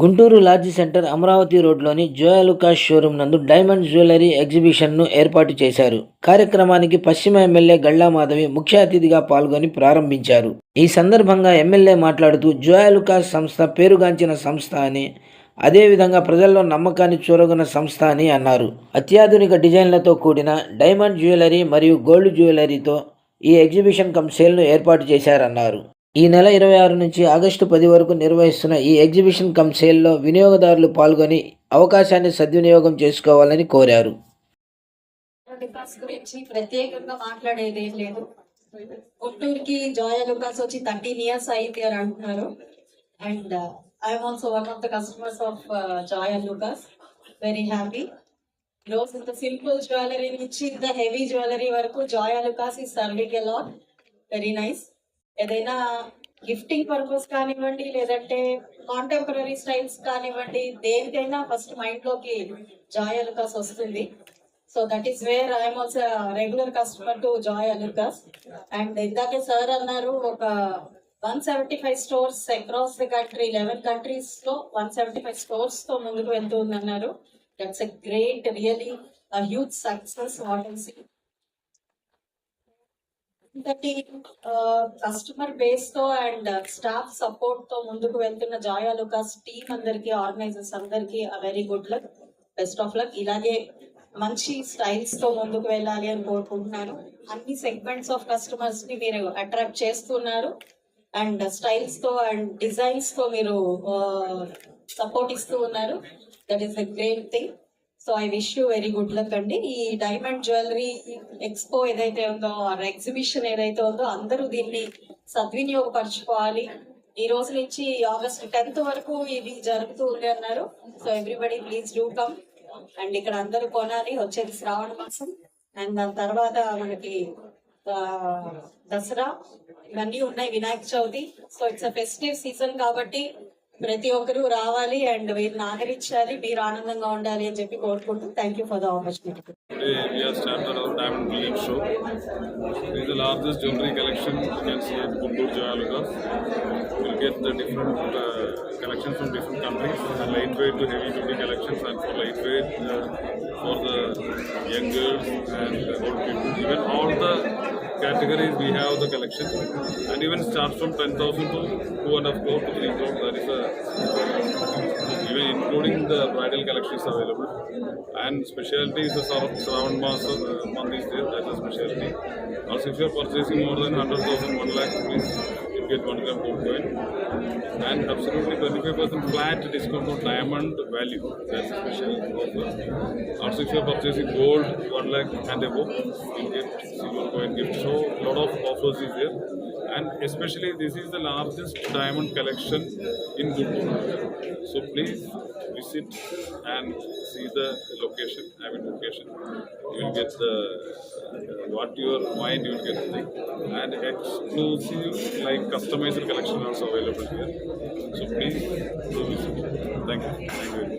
Guntur large centre Amaravati రోడ్లోని Joyalukkas showroom నందు diamond jewellery ఎగ్జిబిషన్ను ఏర్పాటు చేశారు. కార్యక్రమానికి పశ్చిమ ఎమ్మెల్యే గళ్ళా మాధవి ముఖ్య అతిథిగా పాల్గొని ప్రారంభించారు. ఈ సందర్భంగా ఎమ్మెల్యే మాట్లాడుతూ జోయాలుకాస్ సంస్థ పేరుగాంచిన సంస్థ అని అదేవిధంగా ప్రజల్లో నమ్మకాన్ని చూరగొన్న సంస్థ అని అన్నారు. అత్యాధునిక డిజైన్లతో కూడిన డైమండ్ జ్యువెలరీ మరియు గోల్డ్ జ్యువెలరీతో ఈ ఎగ్జిబిషన్ కమ్ సేల్ను ఏర్పాటు చేశారన్నారు. ఈ నెల ఇరవై ఆరు నుంచి ఆగస్టు పది వరకు నిర్వహిస్తున్న ఈ ఎగ్జిబిషన్ కమ్ సేల్లో వినియోగదారులు పాల్గొని అవకాశాన్ని సద్వినియోగం చేసుకోవాలని కోరారు. లుకాస్ గురించి ప్రత్యేకంగా మాట్లాడేది ఏం లేదు. గుంటూరుకి జాయ లుకాస్ వచ్చి థర్టీన్ ఇయర్స్ అయింది అని అంటున్నారు. And I'm also one of the customers of Joy Alukkas very happy రోజు ఇంత సింపుల్ జ్యువెలరీ నుంచి ఇంత హెవీ జ్యువెలరీ వరకు జాయ లుకాస్ ఈ సర్వింగ్ లాట్ వెరీ నైస్ ఏదైనా గిఫ్టింగ్ పర్పస్ కానివ్వండి లేదంటే కాంటెంపరీ స్టైల్స్ కానివ్వండి దేనికైనా ఫస్ట్ మైండ్లోకి జాయ్ అలుకాస్ వస్తుంది. So that is where I'm also regular customer to Joyalukkas and ఇందాకే సార్ అన్నారు ఒక one seventy five stores across the country eleven కంట్రీస్లో వన్ సెవెంటీ ఫైవ్ స్టోర్స్తో ముందుకు వెళ్తుంది అన్నారు that's a great really huge success what ఇంతటి కస్టమర్ బేస్తో అండ్ స్టాఫ్ సపోర్ట్తో ముందుకు వెళ్తున్న జాయా లుకాస్ టీమ్ అందరికి ఆర్గనైజర్స్ అందరికి very good luck best of luck ఇలాగే మంచి స్టైల్స్తో ముందుకు వెళ్ళాలి అని కోరుకుంటున్నాను. అన్ని సెగ్మెంట్స్ ఆఫ్ కస్టమర్స్ని మీరు అట్రాక్ట్ చేస్తున్నారు. అండ్ స్టైల్స్ uh, తో అండ్ డిజైన్స్తో మీరు uh, సపోర్ట్ ఇస్తూ ఉన్నారు. That is the great thing so I wish you very good luck అండి. ఈ డైమండ్ జ్యువెలరీ ఎక్స్పో ఏదైతే ఉందో ఆర్ ఎగ్జిబిషన్ ఏదైతే ఉందో అందరూ దీన్ని సద్వినియోగపరచుకోవాలి. ఈ రోజు నుంచి ఆగస్ట్ టెన్త్ వరకు ఇది జరుగుతూ ఉంది అన్నారు. So everybody please do come and ఇక్కడ అందరూ కొనాలి వచ్చేది శ్రావణ మాసం. అండ్ దాని తర్వాత మనకి దసరా ఇవన్నీ ఉన్నాయి Vinayaka Chavithi. So it's a festive season కాబట్టి ప్రతి ఒక్కరూ రావాలి అండ్ వీరిని ఆదరించాలి మీరు ఆనందంగా ఉండాలి అని చెప్పి కోరుకుంటూ thank you for the opportunity show is the largest jewellery collection can see at Guntur jewellers get different collections from different countries light weight to heavy duty collections and for light weight for the young and even all the categories we have the collection, and even starts from 10,000 to 2 and a crore to 3 crore. That is a even including the bridal collections available. And specialty is the Sar- Shravan Mas uh, month is there, that's a specialty. Also, if you are purchasing more than 100,000, 1 lakh rupees, you get 1 gram gold coin. And absolutely 25% flat discount on diamond value, that's a special offer. Also, if you are purchasing gold, 1 lakh and above, you get silver coin gift. So, lot of offers is there. And especially this is the largest diamond collection in Guntur. So please visit and see the location, I mean location. You will get the what your mind you will get the thing. And exclusive like customized collection also available here. So please do visit. Thank you.